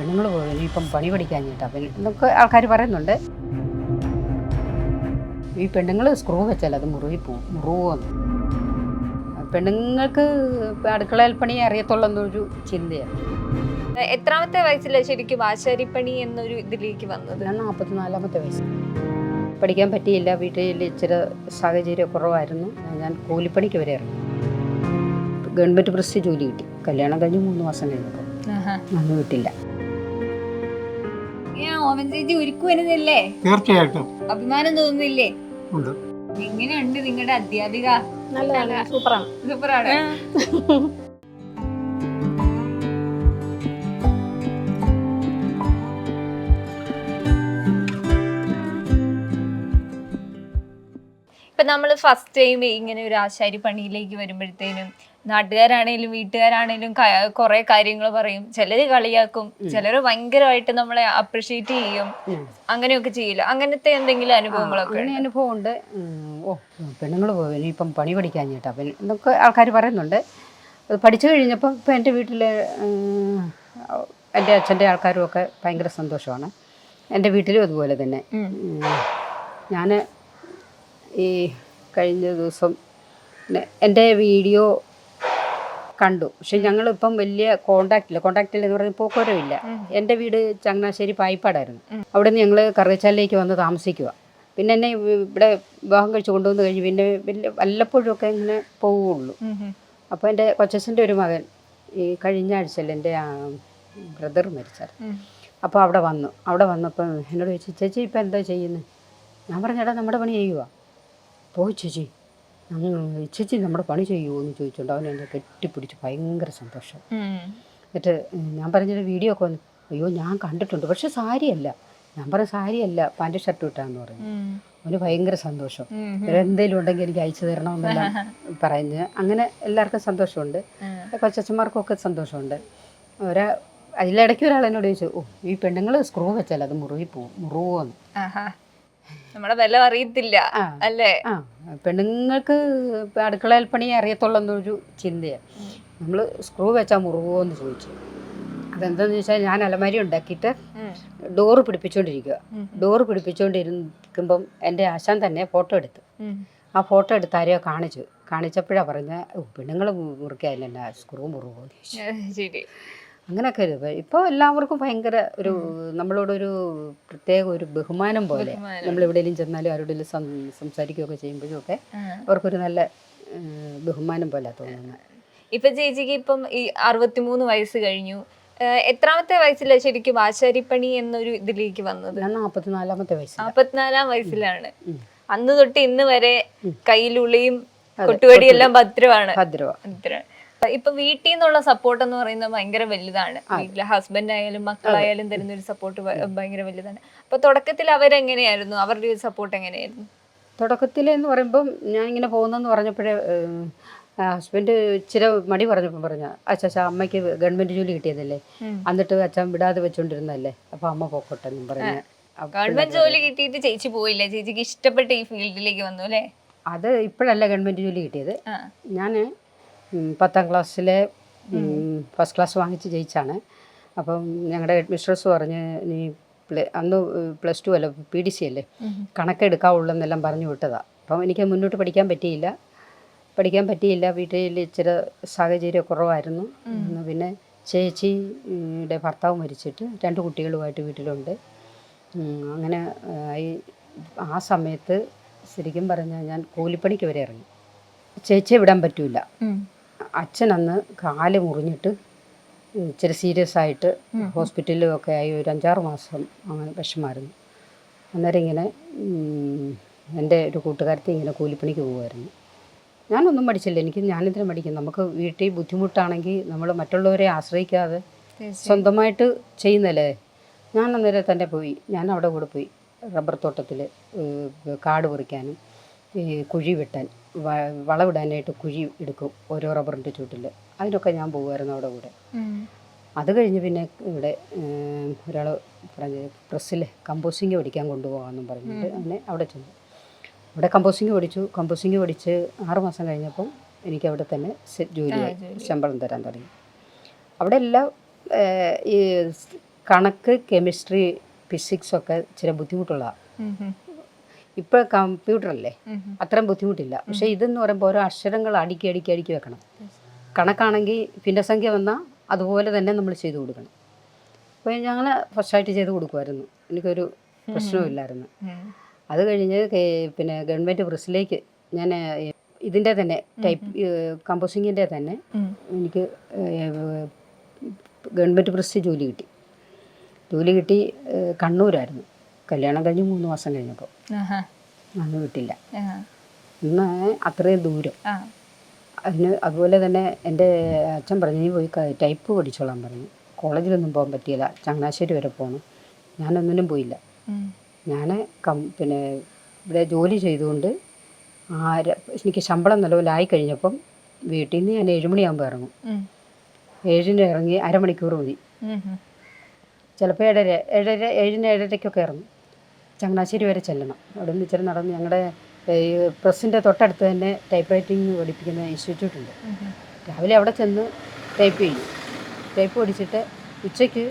പെണ്ണുങ്ങൾ പോയി ഇനിയിപ്പം പണി പഠിക്കാൻ പിന്നെ എന്നൊക്കെ ആൾക്കാർ പറയുന്നുണ്ട്. ഈ പെണ്ണുങ്ങൾ സ്ക്രൂ വെച്ചാൽ അത് മുറുകി പോവും മുറുകുമെന്ന് പെണ്ണുങ്ങൾക്ക് അടുക്കളയിൽ പണി അറിയത്തുള്ളൂ എന്നൊരു ചിന്തയാണ്. എത്രാമത്തെ വയസ്സിലാണ് ശരിക്കും ആശാരിപ്പണി എന്നൊരു ഇതിലേക്ക് വന്നത്? ഞാൻ നാൽപ്പത്തിനാലാമത്തെ വയസ്സ്. പഠിക്കാൻ പറ്റിയില്ല വീട്ടിൽ ഇച്ചിരി സാഹചര്യം കുറവായിരുന്നു. ഞാൻ കൂലിപ്പണിക്ക് വരെ ഇറങ്ങി. ഗവൺമെന്റ് പ്രസ് ജോലി കിട്ടി. കല്യാണം കഴിഞ്ഞ് മൂന്ന് മാസം കഴിഞ്ഞപ്പോൾ അന്ന് കിട്ടില്ല ഓമൻ ചേച്ചി ഉരുക്കു വരുന്നില്ലേ? തീർച്ചയായിട്ടും. അഭിമാനം തോന്നുന്നില്ലേ? ഉണ്ട്. എങ്ങനെയുണ്ട് നിങ്ങളുടെ അധ്യാപിക. നല്ലതാണ് സൂപ്പറാണ്. സൂപ്പറാണ്. ഇപ്പൊ നമ്മൾ ഫസ്റ്റ് ടൈം ഇങ്ങനെ ഒരു ആശാരി പണിയിലേക്ക് വരുമ്പോഴത്തേനും നാട്ടുകാരാണേലും വീട്ടുകാരാണേലും കുറെ കാര്യങ്ങൾ പറയും. ചിലര് കളിയാക്കും. ചിലര് ഭയങ്കരമായിട്ട് നമ്മളെ അപ്രിഷിയേറ്റ് ചെയ്യും. അങ്ങനെയൊക്കെ ചെയ്യില്ല. അങ്ങനത്തെ എന്തെങ്കിലും അനുഭവങ്ങളൊക്കെ അനുഭവം ഉണ്ട്? ഓ പെണ്ണുങ്ങൾ പോകും ഇനിയിപ്പം പണി പഠിക്കാൻ പിന്നെ എന്നൊക്കെ ആൾക്കാർ പറയുന്നുണ്ട്. അത് പഠിച്ചു കഴിഞ്ഞപ്പം ഇപ്പം എന്റെ വീട്ടിൽ എന്റെ അച്ഛന്റെ ആൾക്കാരും ഒക്കെ ഭയങ്കര സന്തോഷമാണ്. എന്റെ വീട്ടിലും അതുപോലെ തന്നെ. ഞാൻ ഈ കഴിഞ്ഞ ദിവസം എന്റെ വീഡിയോ കണ്ടു. പക്ഷെ ഞങ്ങളിപ്പം വലിയ കോണ്ടാക്റ്റില്ല കോണ്ടാക്റ്റില്ല എന്ന് പറഞ്ഞാൽ പോക്കോരമില്ല എന്റെ വീട് ചങ്ങനാശ്ശേരി പായിപ്പാടായിരുന്നു. അവിടെ നിന്ന് ഞങ്ങൾ കറുകച്ചാലിലേക്ക് വന്ന് താമസിക്കുക പിന്നെ എന്നെ ഇവിടെ വിവാഹം കഴിച്ച് കൊണ്ടുവന്ന് കഴിഞ്ഞ് പിന്നെ വലിയ വല്ലപ്പോഴും ഒക്കെ ഇങ്ങനെ പോവുള്ളൂ. അപ്പോൾ എന്റെ കൊച്ചച്ഛന്റെ ഒരു മകൻ ഈ കഴിഞ്ഞ ആഴ്ചയിൽ എന്റെ ബ്രദർ മരിച്ചത് ഉം. അപ്പോൾ അവിടെ വന്നു. അവിടെ വന്നപ്പോൾ എന്നോട് ചോദിച്ചു ചേച്ചി ഇപ്പം എന്താ ചെയ്യുന്നത് ഞാൻ പറഞ്ഞേടാ നമ്മുടെ പണി ചെയ്യുവാ. പോയി ചേച്ചി. ചേച്ചി നമ്മുടെ പണി ചെയ്യുമോ എന്ന് ചോദിച്ചുകൊണ്ട് അവൻ എന്നെ കെട്ടിപ്പിടിച്ച് ഭയങ്കര സന്തോഷം. എന്നിട്ട് ഞാൻ പറഞ്ഞൊരു വീഡിയോ ഒക്കെ വന്നു അയ്യോ ഞാൻ കണ്ടിട്ടുണ്ട്. പക്ഷെ സാരിയല്ല. ഞാൻ പറഞ്ഞ സാരിയല്ല പാന്റ് ഷർട്ട് ഇട്ടാന്ന് പറഞ്ഞു. അവന് ഭയങ്കര സന്തോഷം. എന്തെങ്കിലും ഉണ്ടെങ്കിൽ എനിക്ക് അയച്ചു തരണമെന്നെല്ലാം പറഞ്ഞ് അങ്ങനെ എല്ലാവർക്കും സന്തോഷമുണ്ട്. കൊച്ചച്ഛന്മാർക്കൊക്കെ സന്തോഷമുണ്ട്. ഒരാ അതിലിടയ്ക്ക് ഒരാൾ എന്നോട് ചോദിച്ചു ഓ ഈ പെണ്ണുങ്ങൾ സ്ക്രൂ വെച്ചാൽ അത് മുറുകി പോവും മുറുകുമെന്ന് ആഹാ. നമ്മളെ വില അറിയത്തില്ല. അല്ലേ പെണ്ണുങ്ങൾക്ക് അടുക്കളയിൽ പണി അറിയത്തുള്ളൂ എന്നൊരു ചിന്തയാണ് നമ്മൾ സ്ക്രൂ വെച്ചാൽ മുറുകുമോ എന്ന് ചോദിച്ചു അതെന്താന്ന് വെച്ചാൽ ഞാൻ അലമാരി ഉണ്ടാക്കിയിട്ട്. ഡോറ് പിടിപ്പിച്ചുകൊണ്ടിരിക്കുക ഉം. ഡോറ് പിടിപ്പിച്ചുകൊണ്ടിരിക്കുമ്പം എന്റെ ആശാൻ തന്നെ ഫോട്ടോ എടുത്തു. ആ ഫോട്ടോ എടുത്ത് ആരെയോ കാണിച്ചു കാണിച്ചപ്പോഴാണ് പറഞ്ഞ പെണ്ണുങ്ങൾ എന്നാ സ്ക്രൂ മുറുകുമെന്ന് ചോദിച്ചു ശരി അങ്ങനെയൊക്കെ ഒരു ഇപ്പോൾ എല്ലാവർക്കും ഭയങ്കര ഒരു നമ്മളോടൊരു പ്രത്യേക ഒരു ബഹുമാനം പോലെ നമ്മൾ എവിടെയെങ്കിലും ചെന്നാലും ആരോടെങ്കിലും സംസാരിക്കുകയൊക്കെ ചെയ്യുമ്പോഴും ഒക്കെ. അവർക്കൊരു നല്ല ബഹുമാനം പോലെ തോന്നുന്നത് ഇപ്പൊ ചേച്ചിക്ക് ഇപ്പം ഈ അറുപത്തിമൂന്ന് വയസ്സ് കഴിഞ്ഞു. എത്രാമത്തെ വയസ്സിലാണ് ശരിക്കും ആശാരിപ്പണി എന്നൊരു ഇതിലേക്ക് വന്നത്? നാൽപ്പത്തിനാലാമത്തെ വയസ്സിൽ നാപ്പത്തിനാലാം വയസ്സിലാണ്. അന്ന് തൊട്ട് ഇന്ന് വരെ കയ്യിലുള്ളിയും കൊട്ടുവടിയെല്ലാം ഭദ്രമാണ് ഭദ്രമാണ് ഭദ്രം. ഇപ്പൊ വീട്ടിൽ നിന്നുള്ള സപ്പോർട്ട് എന്ന് പറയുന്നത് ഭയങ്കര വലുതാണ്. വീട്ടിലെ ഹസ്ബൻഡ് ആയാലും മക്കളായാലും തരുന്ന ഒരു സപ്പോർട്ട് ഭയങ്കര വലുതാണ്. അപ്പൊ തുടക്കത്തിൽ അവരെങ്ങനെയായിരുന്നു? അവരുടെ ഒരു സപ്പോർട്ട് എങ്ങനെയായിരുന്നു? തുടക്കത്തിൽ എന്ന് പറയുമ്പം ഞാൻ ഇങ്ങനെ പോകുന്നെന്ന് പറഞ്ഞപ്പോഴേ ഹസ്ബൻഡ് ഇച്ചിരി മടി പറഞ്ഞപ്പോൾ പറഞ്ഞ അച്ഛാ അമ്മയ്ക്ക് ഗവൺമെന്റ് ജോലി കിട്ടിയതല്ലേ? എന്നിട്ട് അച്ഛൻ വിടാതെ വെച്ചോണ്ടിരുന്നല്ലേ അപ്പൊ അമ്മ പോക്കോട്ടെ എന്നും പറഞ്ഞ് ഗവൺമെന്റ് ജോലി കിട്ടിയിട്ട് ചേച്ചി പോയില്ല? ചേച്ചിക്ക് ഇഷ്ടപ്പെട്ട ഈ ഫീൽഡിലേക്ക് വന്നു അല്ലേ? അത് ഇപ്പോഴല്ല ഗവൺമെന്റ് ജോലി കിട്ടിയത്. ഞാൻ പത്താം ക്ലാസ്സിലെ ഫസ്റ്റ് ക്ലാസ് വാങ്ങിച്ച് ജയിച്ചാണ്. അപ്പം ഞങ്ങളുടെ ഹെഡ് മിസ്ട്രസ് പറഞ്ഞ് നീ പ്ലേ അന്ന് പ്ലസ് ടു അല്ല പി ഡി സി അല്ലേ കണക്കെടുക്കാവുള്ളൂ എന്നെല്ലാം പറഞ്ഞു വിട്ടതാണ് അപ്പം എനിക്ക് മുന്നോട്ട് പഠിക്കാൻ പറ്റിയില്ല. പഠിക്കാൻ പറ്റിയില്ല. വീട്ടിൽ ഇച്ചിരി സാഹചര്യം കുറവായിരുന്നു. പിന്നെ ചേച്ചിയുടെ ഭർത്താവ് മരിച്ചിട്ട് രണ്ട് കുട്ടികളുമായിട്ട് വീട്ടിലുണ്ട്. അങ്ങനെ ഈ ആ സമയത്ത് ശരിക്കും പറഞ്ഞാൽ ഞാൻ കൂലിപ്പണിക്ക് വരെ ഇറങ്ങി. ചേച്ചിയെ വിടാൻ പറ്റൂല. അച്ഛൻ അന്ന് കാൽ മുറിഞ്ഞിട്ട് ഇച്ചിരി സീരിയസ് ആയിട്ട് ഹോസ്പിറ്റലിലും ഒക്കെ ആയി ഒരു അഞ്ചാറ് മാസം അങ്ങനെ വിഷമായിരുന്നു. അന്നേരം ഇങ്ങനെ എന്റെ ഒരു കൂട്ടുകാരത്തി ഇങ്ങനെ കൂലിപ്പണിക്ക് പോകുമായിരുന്നു ഞാനൊന്നും പഠിച്ചില്ല. എനിക്ക് ഞാനിതിനെ പഠിക്കും. നമുക്ക് വീട്ടിൽ ബുദ്ധിമുട്ടാണെങ്കിൽ നമ്മൾ മറ്റുള്ളവരെ ആശ്രയിക്കാതെ സ്വന്തമായിട്ട് ചെയ്യുന്നല്ലേ? ഞാൻ അന്നേരം തന്നെ പോയി. ഞാൻ അവിടെ കൂടെ പോയി. റബ്ബർ തോട്ടത്തിൽ കാട് പറിക്കാനും. ഈ കുഴി വെട്ടാൻ വ- വളവിടാനായിട്ട് കുഴി എടുക്കും ഓരോ റബ്ബറിന്റെ ചുട്ടിൽ അതിനൊക്കെ ഞാൻ പോകുമായിരുന്നു അവിടെ കൂടെ. അത് കഴിഞ്ഞ് പിന്നെ ഇവിടെ ഒരാൾ പറഞ്ഞ് പ്രസ്സിൽ കമ്പോസിങ് പഠിക്കാൻ കൊണ്ടുപോകാമെന്നും പറഞ്ഞിട്ട് അങ്ങനെ അവിടെ ചെന്നു. അവിടെ കമ്പോസിങ് പഠിച്ചു. കമ്പോസിങ് പഠിച്ച് ആറുമാസം കഴിഞ്ഞപ്പം എനിക്ക് അവിടെ തന്നെ ജോലി ശമ്പളം തരാൻ തുടങ്ങി. അവിടെ എല്ലാം ഈ കണക്ക് കെമിസ്ട്രി ഫിസിക്സ് ഒക്കെ ഇച്ചിരി ബുദ്ധിമുട്ടുള്ളതാണ് ഇപ്പോൾ കമ്പ്യൂട്ടറല്ലേ. അത്രയും ബുദ്ധിമുട്ടില്ല. പക്ഷേ ഇതെന്ന് പറയുമ്പോൾ ഓരോ അക്ഷരങ്ങൾ അടുക്കി അടുക്കി അടുക്കി വെക്കണം. കണക്കാണെങ്കിൽ ഭിന്നസംഖ്യ വന്നാൽ അതുപോലെ തന്നെ നമ്മൾ ചെയ്തു കൊടുക്കണം. അപ്പോൾ ഞങ്ങൾ ഫസ്റ്റായിട്ട് ചെയ്ത് കൊടുക്കുമായിരുന്നു എനിക്കൊരു പ്രശ്നമില്ലായിരുന്നു. അത് കഴിഞ്ഞ് പിന്നെ ഗവൺമെന്റ് പ്രസ്സിലേക്ക് ഞാൻ ഇതിന്റെ തന്നെ ടൈപ്പ് കമ്പോസിങ്ങിന്റെ തന്നെ എനിക്ക് ഗവൺമെന്റ് പ്രസ് ജോലി കിട്ടി. ജോലി കിട്ടി കണ്ണൂരായിരുന്നു. കല്യാണം കഴിഞ്ഞ് മൂന്ന് മാസം കഴിഞ്ഞപ്പോൾ. അന്ന് കിട്ടില്ല ആഹാ. ഇന്ന് അത്രയും ദൂരം. അതിന് അതുപോലെ തന്നെ എന്റെ അച്ഛൻ പറഞ്ഞു നീ പോയി ടൈപ്പ് പഠിച്ചോളാൻ പറഞ്ഞു കോളേജിലൊന്നും പോകാൻ പറ്റിയില്ല ചങ്ങനാശ്ശേരി വരെ പോകണം ഞാനൊന്നിനും പോയില്ല. ഞാൻ കം പിന്നെ ഇവിടെ ജോലി ചെയ്തുകൊണ്ട് ആര എനിക്ക് ശമ്പളം നിലവിലായി കഴിഞ്ഞപ്പം വീട്ടിൽ നിന്ന് ഞാൻ ഏഴുമണിയാകുമ്പോൾ ഇറങ്ങും. ഏഴിന് ഇറങ്ങി അരമണിക്കൂർ മതി. ചിലപ്പോൾ ഏഴര ഏഴര ഏഴിന് ഏഴരയ്ക്കൊക്കെ ഇറങ്ങും ചങ്ങനാശ്ശേരി വരെ ചെല്ലണം. അവിടെ നിന്ന് ഇച്ചിരി നടന്ന് ഞങ്ങളുടെ ഈ പ്രസ്സിന്റെ തൊട്ടടുത്ത് തന്നെ ടൈപ്പ് റൈറ്റിംഗ് പഠിപ്പിക്കുന്ന ഇൻസ്റ്റിറ്റ്യൂട്ട് ഉണ്ട്. രാവിലെ അവിടെ ചെന്ന് ടൈപ്പ് ചെയ്യും. ടൈപ്പ് പഠിച്ചിട്ട് ഉച്ചയ്ക്ക്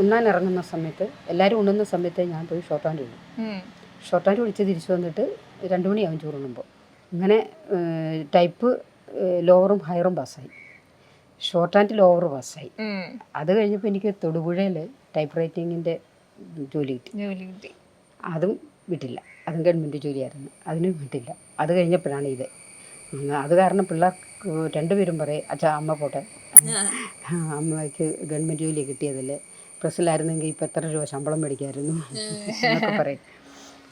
ഉണ്ണാൻ ഇറങ്ങുന്ന സമയത്ത് എല്ലാവരും ഉണ്ണുന്ന സമയത്ത് ഞാൻ പോയി ഷോർട്ട് ഹാൻഡ് ഉം. ഷോർട്ട് ഹാൻഡ് വിളിച്ച് തിരിച്ചു വന്നിട്ട് രണ്ട് മണിയാവും ചോറുണ്ണുമ്പോൾ ഇങ്ങനെ ടൈപ്പ് ലോവറും ഹയറും പാസ്സായി. ഷോർട്ട് ഹാൻഡ് ലോവർ പാസ്സായി. അത് കഴിഞ്ഞപ്പോൾ എനിക്ക് തൊടുപുഴയിൽ ടൈപ്പ് റൈറ്റിങ്ങിന്റെ ജോലി കിട്ടി. ജോലി കിട്ടി. അതും വിട്ടില്ല. അതും ഗവൺമെന്റ് ജോലിയായിരുന്നു. അതിനും വിട്ടില്ല. അത് കഴിഞ്ഞപ്പോഴാണ് ഇത്. അത് കാരണം പിള്ളേർക്ക് രണ്ടുപേരും പറയും അച്ഛാ അമ്മ പോട്ടെ. അമ്മയ്ക്ക് ഗവൺമെന്റ് ജോലി കിട്ടിയതല്ലേ പ്രസ്സിലായിരുന്നെങ്കിൽ ഇപ്പം എത്ര രൂപ ശമ്പളം മേടിക്കായിരുന്നു എന്നൊക്കെ പറയും.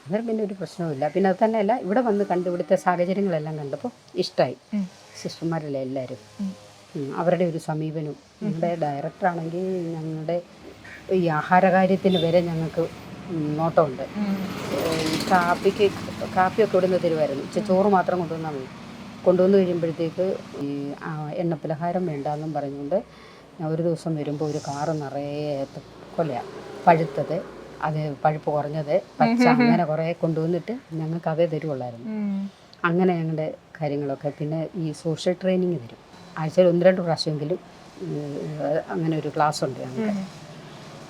അന്നേരം പിന്നെ ഒരു പ്രശ്നവുമില്ല. പിന്നെ അത് തന്നെയല്ല ഇവിടെ വന്ന് കണ്ട് ഇവിടുത്തെ സാഹചര്യങ്ങളെല്ലാം കണ്ടപ്പോൾ ഇഷ്ടമായി. സിസ്റ്റർമാരല്ലേ എല്ലാവരും അവരുടെ ഒരു സമീപനവും ഞങ്ങളുടെ ഡയറക്ടറാണെങ്കിൽ ഞങ്ങളുടെ ഈ ആഹാരകാര്യത്തിന് വരെ ഞങ്ങൾക്ക് നോട്ടമുണ്ട്. കാപ്പിക്ക് കാപ്പിയൊക്കെ ഇവിടുന്ന് തരുമായിരുന്നു. ചോറ് മാത്രം കൊണ്ടുവന്നാൽ മതി. കൊണ്ടുവന്ന് കഴിയുമ്പോഴത്തേക്ക് ഈ എണ്ണപ്പലഹാരം വേണ്ടാന്നും പറഞ്ഞുകൊണ്ട് ഞാൻ ഒരു ദിവസം വരുമ്പോൾ ഒരു കാറ് നിറയെ കൊലയാണ് പഴുത്തത് അത് പഴുപ്പ് കുറഞ്ഞത് പച്ച അങ്ങനെ കുറേ കൊണ്ടുവന്നിട്ട് ഞങ്ങൾക്ക് അതേ തരുവുള്ളായിരുന്നു. അങ്ങനെ ഞങ്ങളുടെ കാര്യങ്ങളൊക്കെ പിന്നെ ഈ സോഷ്യൽ ട്രെയിനിങ് തരും. ആഴ്ചയിൽ ഒന്ന് രണ്ട് പ്രാവശ്യമെങ്കിലും അങ്ങനെ ഒരു ക്ലാസ് ഉണ്ട് ഞങ്ങൾക്ക്.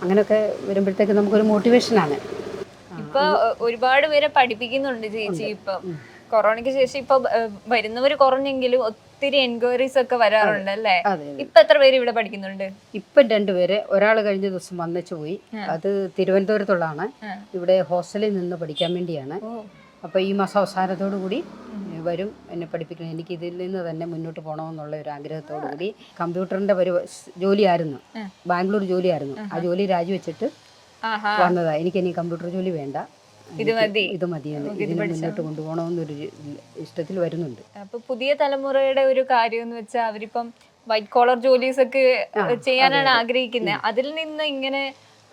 അങ്ങനെയൊക്കെ വരുമ്പോഴത്തേക്ക് നമുക്കൊരു മോട്ടിവേഷനാണ് ഇപ്പൊ ഒരുപാട് പേരെ പഠിപ്പിക്കുന്നുണ്ട് ചേച്ചി ഇപ്പൊ. കൊറോണയ്ക്ക് ശേഷം ഇപ്പൊ വരുന്നവർ വരുന്നവര് കുറഞ്ഞെങ്കിലും ഒത്തിരി എൻക്വയറീസ് ഒക്കെ വരാറുണ്ട് അല്ലേ? ഇപ്പൊ എത്ര പേര് ഇവിടെ പഠിക്കുന്നുണ്ട്? ഇപ്പം രണ്ടുപേര് ഒരാൾ കഴിഞ്ഞ ദിവസം വന്നിച്ചു പോയി. അത് തിരുവനന്തപുരത്തുള്ളതാണ്. ഇവിടെ ഹോസ്റ്റലിൽ നിന്ന് പഠിക്കാൻ വേണ്ടിയാണ്. അപ്പോൾ ഈ മാസം അവസാനത്തോടു കൂടി വരും എന്നെ പഠിപ്പിക്കണം. എനിക്ക് ഇതിൽ നിന്ന് തന്നെ മുന്നോട്ട് പോകണമെന്നുള്ള ഒരു ആഗ്രഹത്തോടു കൂടി കമ്പ്യൂട്ടറിന്റെ ഒരു ജോലിയായിരുന്നു. ബാംഗ്ലൂർ ജോലിയായിരുന്നു. ആ ജോലി രാജിവെച്ചിട്ട് വന്നതാണ് എനിക്ക് ഇനി കമ്പ്യൂട്ടർ ജോലി വേണ്ട. ഇത് മതി. ഇത് മതിയെന്ന് ഇതിന് മുന്നോട്ട് കൊണ്ടുപോകണമെന്നൊരു ഇഷ്ടത്തിൽ വരുന്നുണ്ട്. അപ്പൊ പുതിയ തലമുറയുടെ ഒരു കാര്യം എന്ന് വെച്ചാൽ അവരിപ്പം വൈറ്റ് കോളർ ജോലീസ് ഒക്കെ ചെയ്യാനാണ് ആഗ്രഹിക്കുന്നത് അതിൽ നിന്ന് ഇങ്ങനെ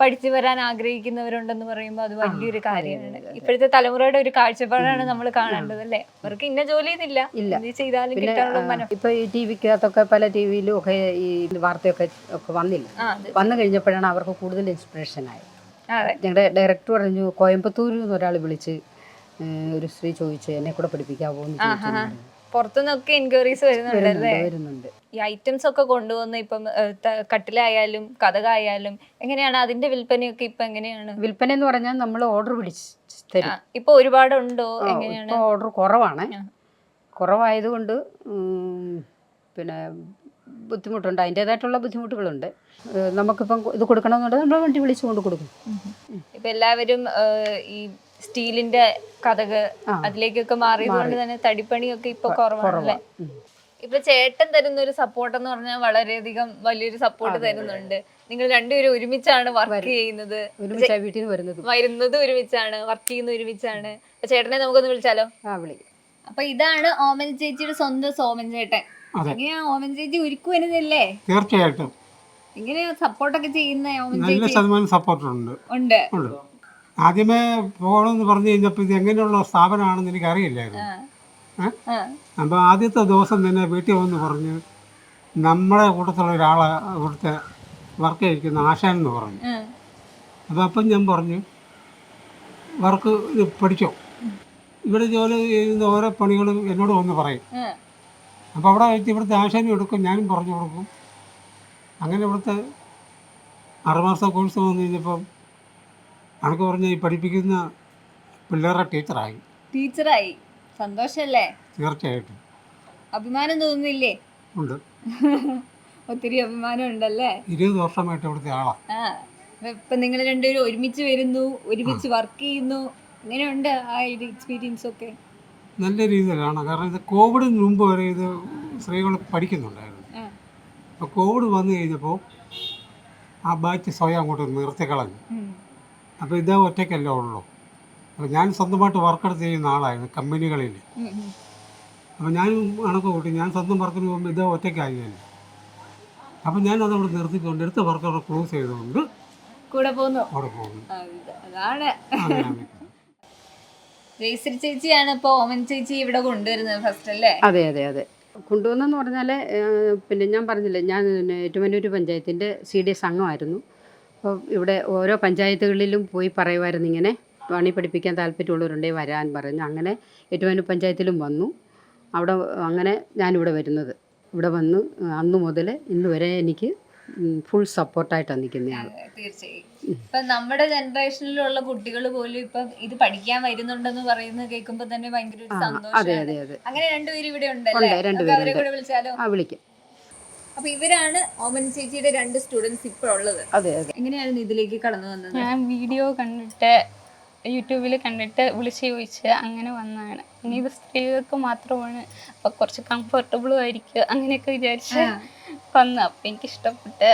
പഠിച്ചു വരാൻ ആഗ്രഹിക്കുന്നവരുണ്ടെന്ന് പറയുമ്പോൾ അത് വലിയൊരു കാര്യമാണ്. ഇപ്പോഴത്തെ തലമുറയുടെ ഒരു കാഴ്ചപ്പാടാണ് നമ്മൾ കാണേണ്ടത് അല്ലേ അവർക്ക് ഇന്ന ജോലി എന്നില്ല എന്ത് ചെയ്താലും കിട്ടാനുള്ള മനം ഇപ്പൊ ഈ ടി വിക്കകത്തൊക്കെ പല ടി വിയിലും ഒക്കെ ഈ വാർത്തയൊക്കെ ഒക്കെ വന്നില്ല. വന്നു കഴിഞ്ഞപ്പോഴാണ് അവർക്ക് കൂടുതൽ ഇൻസ്പിറേഷൻ ആയത്. ഞങ്ങളുടെ ഡയറക്ടർ പറഞ്ഞു കോയമ്പത്തൂരിൽ നിന്ന് ഒരാൾ വിളിച്ച് ഒരു സ്ത്രീ ചോദിച്ചു എന്നെ കൂടെ പഠിപ്പിക്കാവോ? എന്ന് പുറത്തുനിന്നൊക്കെ എൻക്വയറീസ് വരുന്നുണ്ട് വരുന്നുണ്ട്. ഈ ഐറ്റംസ് ഒക്കെ കൊണ്ടുവന്ന് ഇപ്പം കട്ടിലായാലും കഥക കട്ടിലായാലും കഥകായാലും എങ്ങനെയാണ് അതിന്റെ വിൽപ്പനയൊക്കെ ഇപ്പൊ എങ്ങനെയാണ്? വിൽപ്പന എന്ന് പറഞ്ഞാൽ നമ്മൾ ഓർഡർ പിടിച്ച് ഇപ്പൊ ഒരുപാട് ഉണ്ടോ ഒരുപാടുണ്ടോ? എങ്ങനെയാണ്? ഓർഡർ കുറവാണ്. കുറവായതുകൊണ്ട് പിന്നെ ബുദ്ധിമുട്ടുണ്ട്. അതിന്റെതായിട്ടുള്ള ബുദ്ധിമുട്ടുകളുണ്ട്. നമുക്കിപ്പം ഇത് കൊടുക്കണമെന്നുണ്ടെങ്കിൽ നമ്മൾ വണ്ടി വിളിച്ചു കൊണ്ട് കൊടുക്കും. ഇപ്പൊ എല്ലാവരും ഈ സ്റ്റീലിന്റെ കഥക്. അതിലേക്കൊക്കെ മാറിയതുകൊണ്ട് തന്നെ തടിപ്പണിയൊക്കെ ഇപ്പൊ കുറവാണല്ലേ. ഇപ്പൊ ചേട്ടൻ തരുന്ന ഒരു സപ്പോർട്ട് എന്ന് പറഞ്ഞാൽ വളരെയധികം വലിയൊരു സപ്പോർട്ട് തരുന്നുണ്ട്. നിങ്ങൾ രണ്ടുപേരും ഒരുമിച്ചാണ് വർക്ക് ചെയ്യുന്നത്. ഒരുമിച്ചാ വീട്ടിൽ വരുന്നത്. വരുന്നത് ഒരുമിച്ചാണ് വർക്ക് ചെയ്യുന്ന ഒരുമിച്ചാണ്. അപ്പൊ ചേട്ടനെ നമുക്കൊന്ന് വിളിച്ചാലോ? അപ്പൊ ഇതാണ് ഓമൻ ചേച്ചിയുടെ സ്വന്തം സോമൻ ചേട്ടൻ. ഓമൻ ചേച്ചി ഒരുക്കുവരുന്നില്ലേ തീർച്ചയായിട്ടും. ഇങ്ങനെ സപ്പോർട്ടൊക്കെ ചെയ്യുന്ന ഓമൻ നല്ല ശതമാനം സപ്പോർട്ടുണ്ട് ഉണ്ട്. ഉണ്ട്. ആദ്യമേ പോകണമെന്ന് പറഞ്ഞു കഴിഞ്ഞപ്പോൾ ഇത് എങ്ങനെയുള്ള സ്ഥാപനമാണെന്ന് എനിക്ക് അറിയില്ലായിരുന്നു. അപ്പോൾ ആദ്യത്തെ ദിവസം തന്നെ വീട്ടിൽ വന്ന് പറഞ്ഞ് നമ്മളെ കൂട്ടത്തിലുള്ള ഒരാളെ ഇവിടുത്തെ വർക്ക് ചെയ്യിക്കുന്ന ആശാൻ എന്ന് പറഞ്ഞു. അപ്പോൾ അപ്പം ഞാൻ പറഞ്ഞു വർക്ക് പഠിച്ചോ. ഇവിടെ ജോലി ചെയ്യുന്ന ഓരോ പണികളും എന്നോട് വന്ന് പറയും. അപ്പോൾ അവിടെ വെച്ച് ഇവിടുത്തെ ആശാനും എടുക്കും ഞാനും പറഞ്ഞു കൊടുക്കും. അങ്ങനെ ഇവിടുത്തെ ആറുമാസം കോഴ്സ് വന്നു കഴിഞ്ഞപ്പം അനക്ക് പറഞ്ഞ ഈ പഠിപ്പിക്കുന്ന പിള്ളേരുടെ ടീച്ചറായി ടീച്ചറായി സന്തോഷല്ലേ? തീർച്ചയായിട്ടും. അഭിമാനം തോന്നുന്നില്ലേ? ഉണ്ട്. ഒത്തിരി അഭിമാനം ഉണ്ടല്ലേ? ഇരുപത് വർഷമായിട്ട് ഇവിടുത്തെ ആളാ. ആ ഇപ്പൊ നിങ്ങൾ രണ്ടുപേരും ഒരുമിച്ച് വരുന്നു ഒരുമിച്ച് വർക്ക് ചെയ്യുന്നു എങ്ങനെയുണ്ട് ആ ഒരു എക്സ്പീരിയൻസ് ഒക്കെ? നല്ല രീതിയിലാണ്. കാരണം ഇത് കോവിഡിന് മുമ്പ് വരെ ഇത് സ്ത്രീകൾ പഠിക്കുന്നുണ്ടായിരുന്നു. അപ്പൊ അപ്പോൾ കോവിഡ് വന്നു കഴിഞ്ഞപ്പോൾ ആ ബാച്ച് സ്വയം അങ്ങോട്ട് നിർത്തിക്കളഞ്ഞു. കളഞ്ഞു അപ്പോൾ ഇതേ ഒറ്റയ്ക്കല്ലേ ഉള്ളൂ. അപ്പോൾ ഞാൻ സ്വന്തമായിട്ട് വർക്കെടുത്ത് ചെയ്യുന്ന ആളായിരുന്നു കമ്പനികളിൽ. അപ്പോൾ ഞാൻ കണക്ക് കൂട്ടി ഞാൻ സ്വന്തം വർക്കിന് പോകുമ്പോൾ ഇതേ ഒറ്റയ്ക്കായിരുന്നു അപ്പം ഞാൻ അതവിടെ നിർത്തിക്കൊണ്ട് എടുത്ത വർക്ക് അവിടെ ക്ലോസ് ചെയ്തുകൊണ്ട് കൂടെ പോന്നു അവിടെ പോകുന്നു. അതാണ്. ജയശ്രീ ചേച്ചിയാണ് ഇപ്പോൾ ഓമൻ ചേച്ചി ഇവിടെ കൊണ്ടുവരുന്നത് ഫസ്റ്റ് അല്ലേ? അതെ അതെ അതെ. കൊണ്ടുവന്നെന്ന് പറഞ്ഞാൽ പിന്നെ ഞാൻ പറഞ്ഞില്ലേ ഞാൻ പിന്നെ ഏറ്റുമാനൂർ പഞ്ചായത്തിന്റെ സി ഡി എസ് അംഗമായിരുന്നു. അപ്പോൾ ഇവിടെ ഓരോ പഞ്ചായത്തുകളിലും പോയി പറയുമായിരുന്നു ഇങ്ങനെ. പണി പഠിപ്പിക്കാൻ താല്പര്യമുള്ളവരുണ്ടെങ്കിൽ വരാൻ പറഞ്ഞു. അങ്ങനെ ഏറ്റുമാനൂർ പഞ്ചായത്തിലും വന്നു. അവിടെ അങ്ങനെ ഞാനിവിടെ വരുന്നത്. ഇവിടെ വന്ന് അന്ന് മുതൽ ഇന്ന് വരെ എനിക്ക് ഫുൾ സപ്പോർട്ടായിട്ടാണ് നിൽക്കുന്നയാൾ തീർച്ചയായും. ഇപ്പൊ നമ്മുടെ ജനറേഷനിലുള്ള കുട്ടികൾ പോലും ഇപ്പൊ ഇത് പഠിക്കാൻ വരുന്നുണ്ടെന്ന് പറയുന്നത് കേൾക്കുമ്പോൾ തന്നെ ഭയങ്കര ഒരു അതെ സന്തോഷം അതെ അതെ അങ്ങനെ രണ്ടുപേരും ഇവിടെ ഉണ്ടല്ലേ? അവരെ കൂടെ വിളിച്ചാലോ? ആ വിളിക്കാം. അപ്പൊ ഇവരാണ് ഓമൻ ചേച്ചിയുടെ രണ്ട് സ്റ്റുഡൻസ് ഇപ്പൊ ഉള്ളത് അതെ അതെ. എങ്ങനെയായിരുന്നു ഇതിലേക്ക് കടന്നു വന്നത്? ഞാൻ വീഡിയോ കണ്ടിട്ട് യൂട്യൂബിൽ കണ്ടിട്ട് വിളിച്ച് ചോദിച്ച് അങ്ങനെ വന്നതാണ്. ഇനി ഇത് സ്ത്രീകൾക്ക് മാത്രമാണ്. അപ്പോൾ കുറച്ച് കംഫർട്ടബിളും ആയിരിക്കും അങ്ങനെയൊക്കെ വിചാരിച്ച് വന്നു. അപ്പം എനിക്ക് ഇഷ്ടപ്പെട്ട്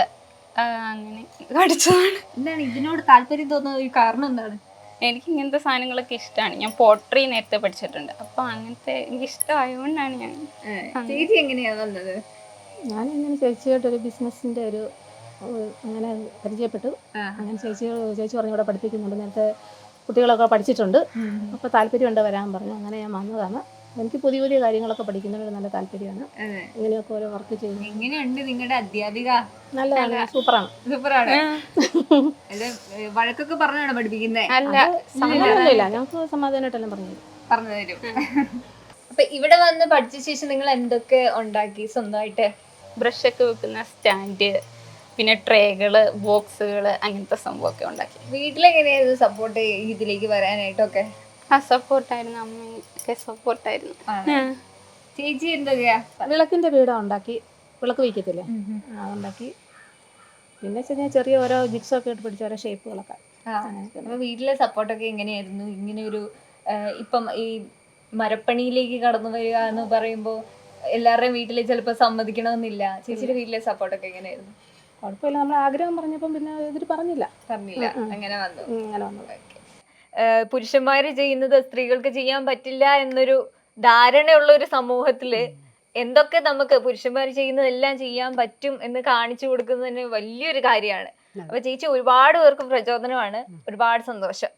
അങ്ങനെ പഠിച്ചതാണ്. എന്താണ് ഇതിനോട് താല്പര്യം തോന്നുന്ന ഒരു കാരണം എന്താണ്? എനിക്ക് ഇങ്ങനത്തെ സാധനങ്ങളൊക്കെ ഇഷ്ടമാണ് ഞാൻ പോട്ടറി നേരത്തെ പഠിച്ചിട്ടുണ്ട്. അപ്പോൾ അങ്ങനത്തെ എനിക്ക് ഇഷ്ടമായതുകൊണ്ടാണ് ഞാൻ ചേച്ചി എങ്ങനെയാണ് വന്നത്? ഞാൻ ഇങ്ങനെ ചേച്ചിയായിട്ടൊരു ബിസിനസിന്റെ ഒരു അങ്ങനെ പരിചയപ്പെട്ടു. അങ്ങനെ ചേച്ചി ചേച്ചി പറഞ്ഞു ഇവിടെ പഠിപ്പിക്കുന്നുണ്ട്. നേരത്തെ കുട്ടികളൊക്കെ പഠിച്ചിട്ടുണ്ട്. അപ്പോൾ താല്പര്യമുണ്ട് വരാൻ പറഞ്ഞു. അങ്ങനെ ഞാൻ വന്നതാണ്. എനിക്ക് പുതിയ പുതിയ കാര്യങ്ങളൊക്കെ പഠിക്കുന്നതിന് നല്ല താല്പര്യമാണ്. അതെ. ഇങ്ങനെയൊക്കെ ഓരോ വർക്ക് ചെയ്യുന്നു. എങ്ങനെയുണ്ട് നിങ്ങളുടെ അധ്യാപിക? നല്ലതാണ്. സൂപ്പറാണ്. സൂപ്പറാണ്. അല്ല വഴക്കൊക്കെ പറഞ്ഞാണ് പഠിപ്പിക്കുന്നത് അല്ല സമാധാനമില്ല ഞങ്ങൾക്ക് സമാധാനമായിട്ടെല്ലാം പറഞ്ഞു തരും. പറഞ്ഞു തരും. അപ്പൊ ഇവിടെ വന്ന് പഠിച്ച ശേഷം നിങ്ങൾ എന്തൊക്കെ ഉണ്ടാക്കി സ്വന്തമായിട്ട്? ബ്രഷൊക്കെ വെക്കുന്ന സ്റ്റാൻഡ് പിന്നെ ട്രേകൾ ബോക്സുകൾ അങ്ങനത്തെ സംഭവമൊക്കെ ഉണ്ടാക്കി. വീട്ടിലെങ്ങനെയായിരുന്നു സപ്പോർട്ട് ഇതിലേക്ക് വരാനായിട്ടൊക്കെ? ആ സപ്പോർട്ടായിരുന്നു അമ്മയൊക്കെ സപ്പോർട്ടായിരുന്നു ചേച്ചി എന്തൊക്കെയാ? വിളക്കിന്റെ വീടാ ഉണ്ടാക്കി. വിളക്ക് വയ്ക്കത്തില്ലേ? ആ, ഉണ്ടാക്കി. പിന്നെ വെച്ച് ചെറിയ ഓരോ ജിക്സൊക്കെ ഇട്ട് പിടിച്ച ഓരോ ഷേപ്പുകളൊക്കെ വീട്ടിലെ സപ്പോർട്ടൊക്കെ എങ്ങനെയായിരുന്നു? ഇങ്ങനെ ഒരു ഇപ്പം ഈ മരപ്പണിയിലേക്ക് കടന്നു വരിക എന്ന് പറയുമ്പോൾ എല്ലാവരുടെയും വീട്ടിൽ ചിലപ്പോൾ സമ്മതിക്കണമെന്നില്ല. ചേച്ചിയുടെ വീട്ടിലെ സപ്പോർട്ടൊക്കെ എങ്ങനെയായിരുന്നു? കുഴപ്പമില്ല. നമ്മൾ ആഗ്രഹം പറഞ്ഞപ്പം പിന്നെ ഇതിൽ പറഞ്ഞില്ല. പറഞ്ഞില്ല. അങ്ങനെ വന്നു. അങ്ങനെ വന്നു. ഏഹ് പുരുഷന്മാര് ചെയ്യുന്നത് സ്ത്രീകൾക്ക് ചെയ്യാൻ പറ്റില്ല എന്നൊരു ധാരണയുള്ള ഒരു സമൂഹത്തിൽ എന്തൊക്കെ നമുക്ക് പുരുഷന്മാർ ചെയ്യുന്നതെല്ലാം ചെയ്യാൻ പറ്റും എന്ന് കാണിച്ചു കൊടുക്കുന്നതിന് വലിയൊരു കാര്യമാണ്. അപ്പൊ ചേച്ചി ഒരുപാട് പേർക്ക് പ്രചോദനമാണ്. ഒരുപാട് സന്തോഷം.